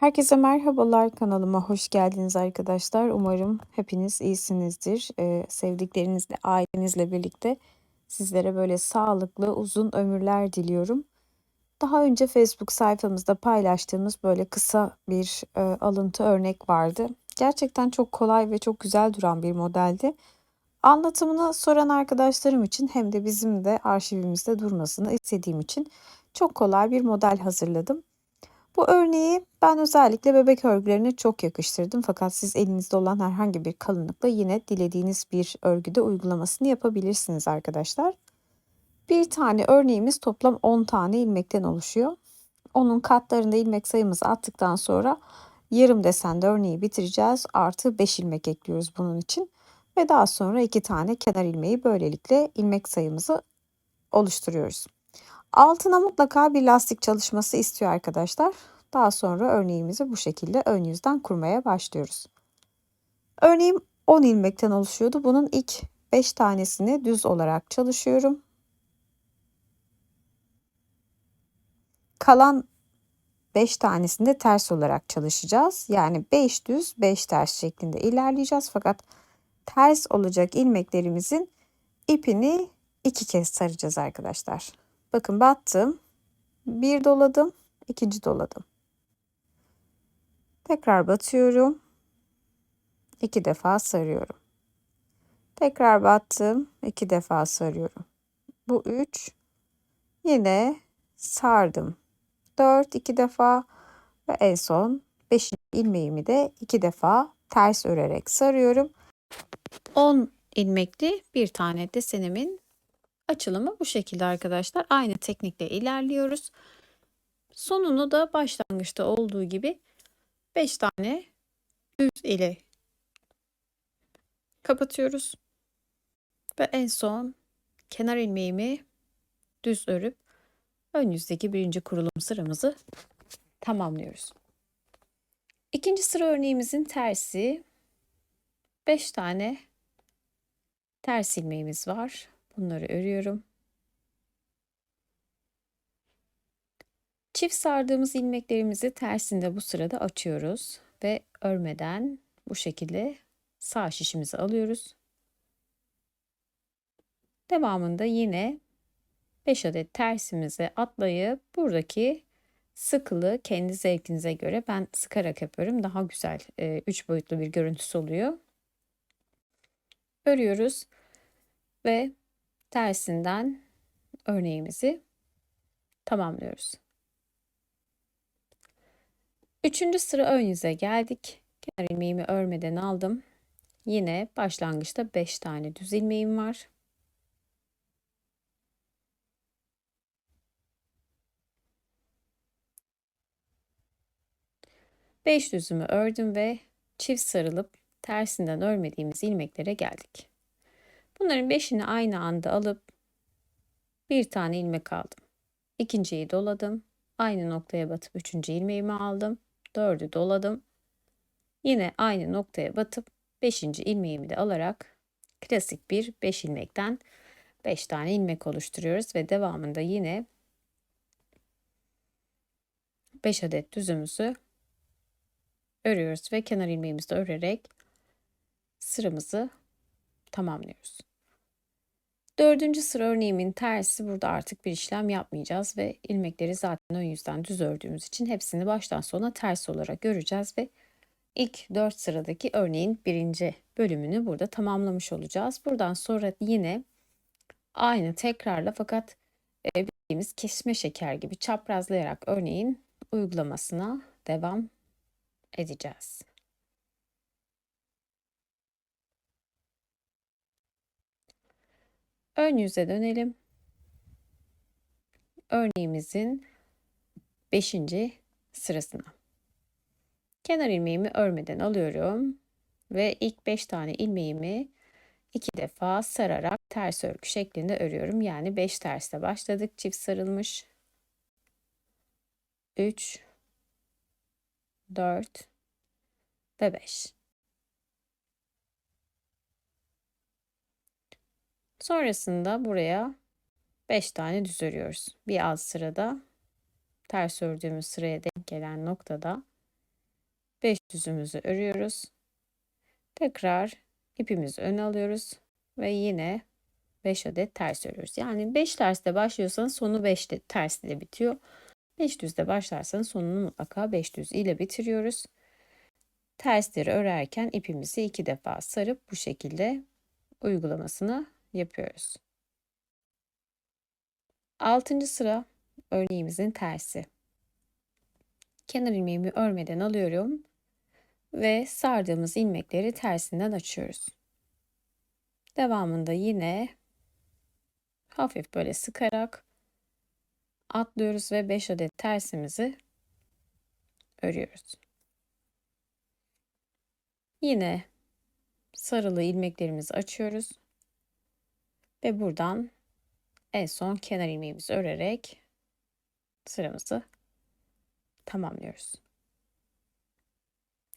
Herkese merhabalar kanalıma hoş geldiniz arkadaşlar. Umarım hepiniz iyisinizdir. Ee, sevdiklerinizle, ailenizle birlikte sizlere böyle sağlıklı, uzun ömürler diliyorum. Daha önce Facebook sayfamızda paylaştığımız böyle kısa bir e, alıntı örnek vardı. Gerçekten çok kolay ve çok güzel duran bir modeldi. Anlatımını soran arkadaşlarım için hem de bizim de arşivimizde durmasını istediğim için çok kolay bir model hazırladım. Bu örneği ben özellikle bebek örgülerine çok yakıştırdım fakat siz elinizde olan herhangi bir kalınlıkla yine dilediğiniz bir örgüde uygulamasını yapabilirsiniz arkadaşlar. Bir tane örneğimiz toplam 10 tane ilmekten oluşuyor. Onun katlarında ilmek sayımızı attıktan sonra yarım desende örneği bitireceğiz. Artı 5 ilmek ekliyoruz bunun için. Ve daha sonra 2 tane kenar ilmeği böylelikle ilmek sayımızı oluşturuyoruz. Altına mutlaka bir lastik çalışması istiyor arkadaşlar. Daha sonra örneğimizi bu şekilde ön yüzden kurmaya başlıyoruz. Örneğim 10 ilmekten oluşuyordu. Bunun ilk 5 tanesini düz olarak çalışıyorum. Kalan 5 tanesini de ters olarak çalışacağız. Yani 5 düz 5 ters şeklinde ilerleyeceğiz. Fakat ters olacak ilmeklerimizin ipini iki kez saracağız arkadaşlar. Bakın battım. Bir doladım. ikinci doladım. Tekrar batıyorum. iki defa sarıyorum. Tekrar battım. iki defa sarıyorum. Bu üç. Yine sardım. Dört iki defa ve en son beş ilmeğimi de iki defa ters örerek sarıyorum. 10 ilmekli bir tane desenimin açılımı bu şekilde arkadaşlar. Aynı teknikle ilerliyoruz. Sonunu da başlangıçta olduğu gibi 5 tane düz ile kapatıyoruz. Ve en son kenar ilmeğimi düz örüp ön yüzdeki birinci kurulum sıramızı tamamlıyoruz. İkinci sıra örneğimizin tersi 5 tane ters ilmeğimiz var. Bunları örüyorum. Çift sardığımız ilmeklerimizi tersinde bu sırada açıyoruz ve örmeden bu şekilde sağ şişimizi alıyoruz. Devamında yine 5 adet tersimizi atlayıp buradaki sıkılığı kendi zevkinize göre ben sıkarak yapıyorum. Daha güzel 3 e, boyutlu bir görüntüsü oluyor. Örüyoruz ve tersinden örneğimizi tamamlıyoruz. Üçüncü sıra ön yüze geldik. Kenar ilmeğimi örmeden aldım. Yine başlangıçta 5 tane düz ilmeğim var. Beş düzümü ördüm ve çift sarılıp tersinden örmediğimiz ilmeklere geldik. Bunların beşini aynı anda alıp bir tane ilmek aldım. İkinciyi doladım. Aynı noktaya batıp üçüncü ilmeğimi aldım. Dördü doladım. Yine aynı noktaya batıp beşinci ilmeğimi de alarak klasik bir beş ilmekten beş tane ilmek oluşturuyoruz ve devamında yine 5 adet düzümüzü örüyoruz ve kenar ilmeğimizi örerek sıramızı tamamlıyoruz. Dördüncü sıra örneğimin tersi burada artık bir işlem yapmayacağız ve ilmekleri zaten ön yüzden düz ördüğümüz için hepsini baştan sona ters olarak göreceğiz ve ilk dört sıradaki örneğin birinci bölümünü burada tamamlamış olacağız. Buradan sonra yine aynı tekrarla fakat e, bildiğimiz kesme şeker gibi çaprazlayarak örneğin uygulamasına devam edeceğiz. Ön yüze dönelim. Örneğimizin 5. sırasına. Kenar ilmeğimi örmeden alıyorum ve ilk 5 tane ilmeğimi iki defa sararak ters örgü şeklinde örüyorum. Yani 5 tersle başladık. Çift sarılmış. 3 4 ve 5. Sonrasında buraya 5 tane düz örüyoruz. Bir alt sırada ters ördüğümüz sıraya denk gelen noktada 5 düzümüzü örüyoruz. Tekrar ipimizi öne alıyoruz ve yine 5 adet ters örüyoruz. Yani 5 terste başlıyorsanız sonu 5 ters ile bitiyor. 5 düzde başlarsanız sonunu mutlaka 5 düz ile bitiriyoruz. Tersleri örerken ipimizi iki defa sarıp bu şekilde uygulamasını yapıyoruz. 6. sıra örneğimizin tersi. Kenar ilmeğimi örmeden alıyorum ve sardığımız ilmekleri tersinden açıyoruz. Devamında yine hafif böyle sıkarak atlıyoruz ve 5 adet tersimizi örüyoruz. Yine sarılı ilmeklerimizi açıyoruz ve buradan en son kenar ilmeğimizi örerek sıramızı tamamlıyoruz.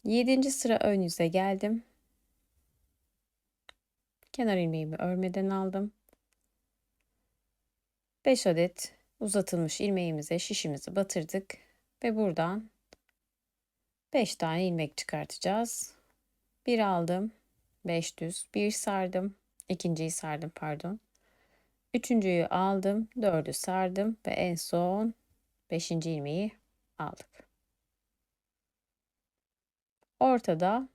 7. sıra ön yüze geldim. Kenar ilmeğimi örmeden aldım. 5 adet uzatılmış ilmeğimize şişimizi batırdık ve buradan 5 tane ilmek çıkartacağız. Bir aldım, 5 düz, bir sardım, ikinciyi sardım pardon. Üçüncüyü aldım, dördü sardım ve en son beşinci ilmeği aldık. Ortada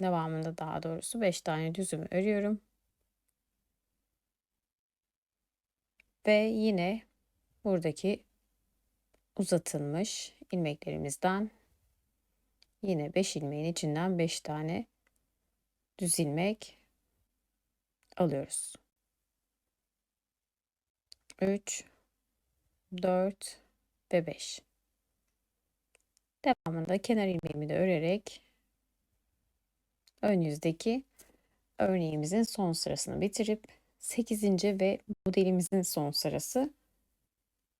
devamında daha doğrusu 5 tane düzümü örüyorum. Ve yine buradaki uzatılmış ilmeklerimizden yine 5 ilmeğin içinden 5 tane düz ilmek alıyoruz. 3 4 ve 5. Devamında kenar ilmeğimi de örerek ön yüzdeki örneğimizin son sırasını bitirip 8. ve modelimizin son sırası.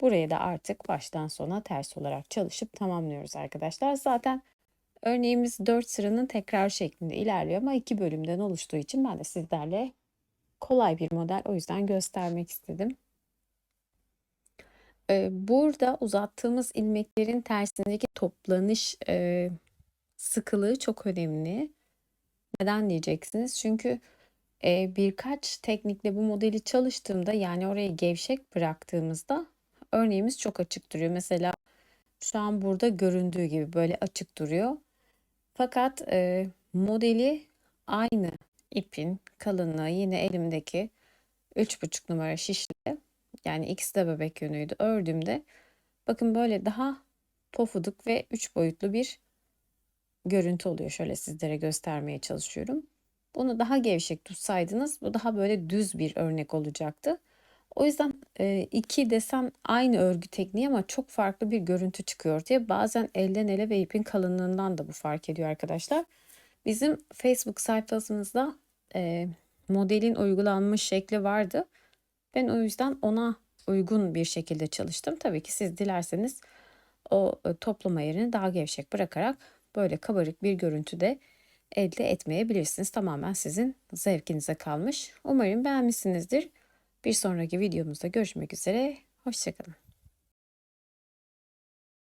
Buraya da artık baştan sona ters olarak çalışıp tamamlıyoruz arkadaşlar. Zaten örneğimiz 4 sıranın tekrar şeklinde ilerliyor ama 2 bölümden oluştuğu için ben de sizlerle kolay bir model o yüzden göstermek istedim. Ee, burada uzattığımız ilmeklerin tersindeki toplanış e, sıkılığı çok önemli. Neden diyeceksiniz? Çünkü e, birkaç teknikle bu modeli çalıştığımda yani orayı gevşek bıraktığımızda örneğimiz çok açık duruyor. Mesela şu an burada göründüğü gibi böyle açık duruyor. Fakat e, modeli aynı ipin kalınlığı yine elimdeki 3,5 numara şişle yani ikisi de bebek yönüydü ördüğümde bakın böyle daha pofuduk ve 3 boyutlu bir görüntü oluyor. Şöyle sizlere göstermeye çalışıyorum. Bunu daha gevşek tutsaydınız bu daha böyle düz bir örnek olacaktı. O yüzden e, iki desen aynı örgü tekniği ama çok farklı bir görüntü çıkıyor ortaya. Bazen elden ele ve ipin kalınlığından da bu fark ediyor arkadaşlar. Bizim Facebook sayfasımızda e, modelin uygulanmış şekli vardı. Ben o yüzden ona uygun bir şekilde çalıştım. Tabii ki siz dilerseniz o e, toplama yerini daha gevşek bırakarak böyle kabarık bir görüntü de elde etmeyebilirsiniz. Tamamen sizin zevkinize kalmış. Umarım beğenmişsinizdir. Bir sonraki videomuzda görüşmek üzere. Hoşçakalın.